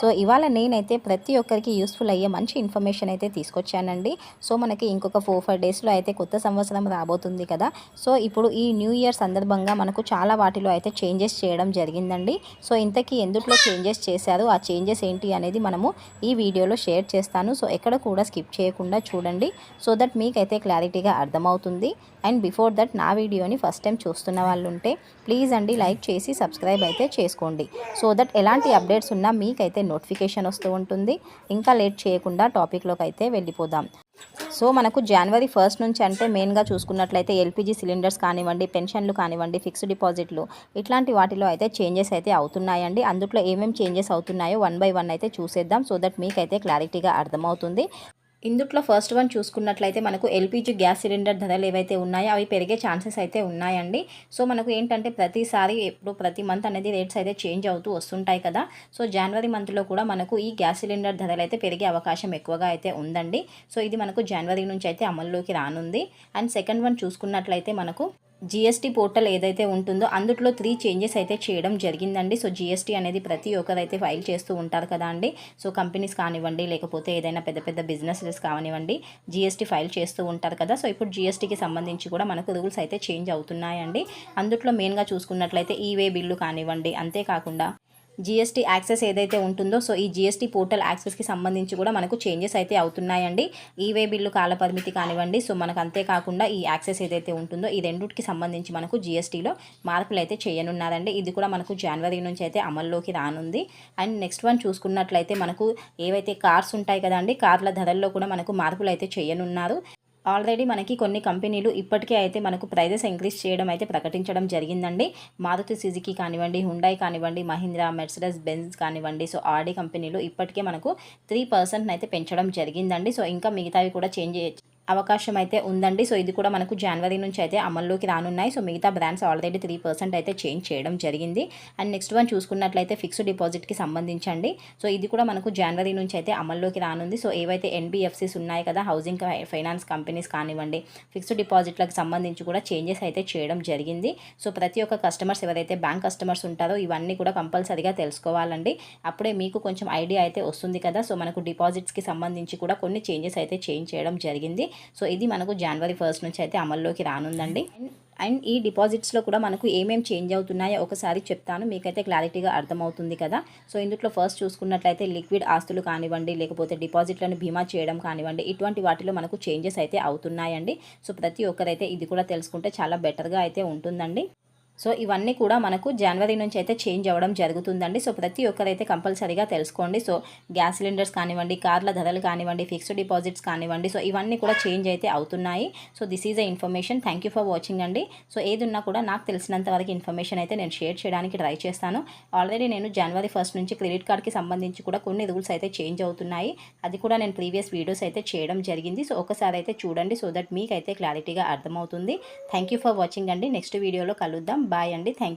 So ఇవాళ నేనైతే ప్రతి ఒక్కరికి యూస్ఫుల్ అయ్యే మంచి ఇన్ఫర్మేషన్ అయితే తీసుకొచ్చానండి. సో మనకి ఇంకొక ఫోర్ ఫైవ్ డేస్లో అయితే కొత్త సంవత్సరం రాబోతుంది కదా. సో ఇప్పుడు ఈ న్యూ ఇయర్ సందర్భంగా మనకు చాలా వాటిలో అయితే చేంజెస్ చేయడం జరిగిందండి. సో ఇంతకీ ఎందుట్లో చేంజెస్ చేశారు ఆ చేంజెస్ ఏంటి అనేది మనము ఈ వీడియోలో షేర్ చేస్తాను. సో ఎక్కడ కూడా స్కిప్ చేయకుండా చూడండి. సో దట్ మీకైతే క్లారిటీగా అర్థమవుతుంది. అండ్ బిఫోర్ దట్ నా వీడియోని ఫస్ట్ టైం చూస్తున్న వాళ్ళు ఉంటే ప్లీజ్ అండి లైక్ చేసి సబ్స్క్రైబ్ అయితే చేసుకోండి. సో దట్ ఎలాంటి అప్డేట్స్ ఉన్నా మీకైతే నోటిఫికేషన్ వస్తూ ఉంటుంది. ఇంకా లేట్ చేయకుండా టాపిక్లోకి అయితే వెళ్ళిపోదాం. సో మనకు జనవరి ఫస్ట్ నుంచి అంటే మెయిన్గా చూసుకున్నట్లయితే ఎల్పిజి సిలిండర్స్ కానివ్వండి పెన్షన్లు కానివ్వండి ఫిక్స్డ్ డిపాజిట్లు ఇట్లాంటి వాటిలో అయితే చేంజెస్ అయితే అవుతున్నాయండి. అందులో ఏమేమి చేంజెస్ అవుతున్నాయో వన్ బై వన్ అయితే చూసేద్దాం. సో దట్ మీకైతే క్లారిటీగా అర్థమవుతుంది. ఇందుట్లో ఫస్ట్ వన్ చూసుకున్నట్లయితే మనకు ఎల్పిజి గ్యాస్ సిలిండర్ ధరలు ఏవైతే ఉన్నాయో అవి పెరిగే ఛాన్సెస్ అయితే ఉన్నాయండి. సో మనకు ఏంటంటే ప్రతిసారి ఎప్పుడు ప్రతి మంత్ అనేది రేట్స్ అయితే చేంజ్ అవుతూ వస్తుంటాయి కదా. సో జనవరి మంత్లో కూడా మనకు ఈ గ్యాస్ సిలిండర్ ధరలు అయితే పెరిగే అవకాశం ఎక్కువగా అయితే ఉందండి. సో ఇది మనకు జనవరి నుంచి అయితే అమల్లోకి రానుంది. అండ్ సెకండ్ వన్ చూసుకున్నట్లయితే మనకు జిఎస్టీ పోర్టల్ ఏదైతే ఉంటుందో అందులో త్రీ చేంజెస్ అయితే చేయడం జరిగిందండి. సో జిఎస్టీ అనేది ప్రతి ఒక్కరైతే ఫైల్ చేస్తూ ఉంటారు కదా అండి. సో కంపెనీస్ కానివ్వండి లేకపోతే ఏదైనా పెద్ద పెద్ద బిజినెసెస్ కానివ్వండి జిఎస్టీ ఫైల్ చేస్తూ ఉంటారు కదా. సో ఇప్పుడు జిఎస్టీకి సంబంధించి కూడా మనకు రూల్స్ అయితే చేంజ్ అవుతున్నాయండి. అందులో మెయిన్గా చూసుకున్నట్లయితే ఈవే బిల్లు కానివ్వండి అంతేకాకుండా జిఎస్టీ యాక్సెస్ ఏదైతే ఉంటుందో సో ఈ జిఎస్టీ పోర్టల్ యాక్సెస్కి సంబంధించి కూడా మనకు చేంజెస్ అయితే అవుతున్నాయండి. ఈవే బిల్లు కాల పరిమితి కానివ్వండి సో మనకు అంతేకాకుండా ఈ యాక్సెస్ ఏదైతే ఉంటుందో ఈ రెండుకి సంబంధించి మనకు జిఎస్టీలో మార్పులు అయితే చేయనున్నారండి. ఇది కూడా మనకు జనవరి నుంచి అయితే అమల్లోకి రానుంది. అండ్ నెక్స్ట్ వన్ చూసుకున్నట్లయితే మనకు ఏవైతే కార్స్ ఉంటాయి కదండి కార్ల ధరల్లో కూడా మనకు మార్పులు అయితే చేయనున్నారు. ఆల్రెడీ మనకి కొన్ని కంపెనీలు ఇప్పటికే అయితే మనకు ప్రైజెస్ ఇంక్రీజ్ చేయడం అయితే ప్రకటించడం జరిగిందండి. మారుతి సుజుకి కానివ్వండి హుండాయ్ కానివ్వండి మహీంద్రా మెర్సిడస్ బెంజ్ కానివ్వండి సో ఆడి కంపెనీలు ఇప్పటికే మనకు త్రీ పర్సెంట్ అయితే పెంచడం జరిగిందండి. సో ఇంకా మిగతావి కూడా చేంజ్ అవకాశం అయితే ఉందండి. సో ఇది కూడా మనకు జనవరి నుంచి అయితే అమల్లోకి రానున్నాయి. సో మిగతా బ్రాండ్స్ ఆల్రెడీ త్రీ పర్సెంట్ అయితే చేంజ్ చేయడం జరిగింది. అండ్ నెక్స్ట్ వన్ చూసుకున్నట్లయితే ఫిక్స్డ్ డిపాజిట్కి సంబంధించండి. సో ఇది కూడా మనకు జనవరి నుంచి అయితే అమల్లోకి రానుంది. సో ఏవైతే ఎన్బిఎఫ్సిస్ ఉన్నాయి కదా హౌసింగ్ ఫైనాన్స్ కంపెనీస్ కానివ్వండి ఫిక్స్డ్ డిపాజిట్లకు సంబంధించి కూడా చేంజెస్ అయితే చేయడం జరిగింది. సో ప్రతి ఒక్క కస్టమర్స్ ఎవరైతే బ్యాంక్ కస్టమర్స్ ఉంటారో ఇవన్నీ కూడా కంపల్సరీగా తెలుసుకోవాలండి. అప్పుడే మీకు కొంచెం ఐడియా అయితే వస్తుంది కదా. సో మనకు డిపాజిట్స్కి సంబంధించి కూడా కొన్ని చేంజెస్ అయితే చేంజ్ చేయడం జరిగింది. సో ఇది మనకు జనవరి ఫస్ట్ నుంచి అయితే అమల్లోకి రానుందండి. అండ్ ఈ డిపాజిట్స్లో కూడా మనకు ఏమేం చేంజ్ అవుతున్నాయో ఒకసారి చెప్తాను. మీకైతే క్లారిటీగా అర్థమవుతుంది కదా. సో ఇందులో ఫస్ట్ చూసుకున్నట్లయితే లిక్విడ్ ఆస్తులు కానివ్వండి లేకపోతే డిపాజిట్లను బీమా చేయడం కానివ్వండి ఇటువంటి వాటిలో మనకు చేంజెస్ అయితే అవుతున్నాయండి. సో ప్రతి ఒక్కరైతే ఇది కూడా తెలుసుకుంటే చాలా బెటర్గా అయితే ఉంటుందండి. సో ఇవన్నీ కూడా మనకు జనవరి నుంచి అయితే చేంజ్ అవ్వడం జరుగుతుందండి. సో ప్రతి ఒక్కరైతే కంపల్సరీగా తెలుసుకోండి. సో గ్యాస్ సిలిండర్స్ కానివ్వండి కార్ల ధరలు కానివ్వండి ఫిక్స్డ్ డిపాజిట్స్ కానివ్వండి సో ఇవన్నీ కూడా చేంజ్ అయితే అవుతున్నాయి. So this is a information. Thank you for watching అండి. సో ఏదున్నా కూడా నాకు తెలిసినంత వరకు ఇన్ఫర్మేషన్ అయితే నేను షేర్ చేయడానికి ట్రై చేస్తాను. ఆల్రెడీ నేను జనవరి ఫస్ట్ నుంచి క్రెడిట్ కార్డ్కి సంబంధించి కూడా కొన్ని రూల్స్ అయితే చేంజ్ అవుతున్నాయి. అది కూడా నేను ప్రీవియస్ వీడియోస్ అయితే చేయడం జరిగింది. సో ఒకసారి అయితే చూడండి. సో దట్ మీకైతే క్లారిటీగా అర్థమవుతుంది. థ్యాంక్ యూ ఫర్ వాచింగ్ అండి. నెక్స్ట్ వీడియోలో కలుద్దాం. బాయ్ అండి. థ్యాంక్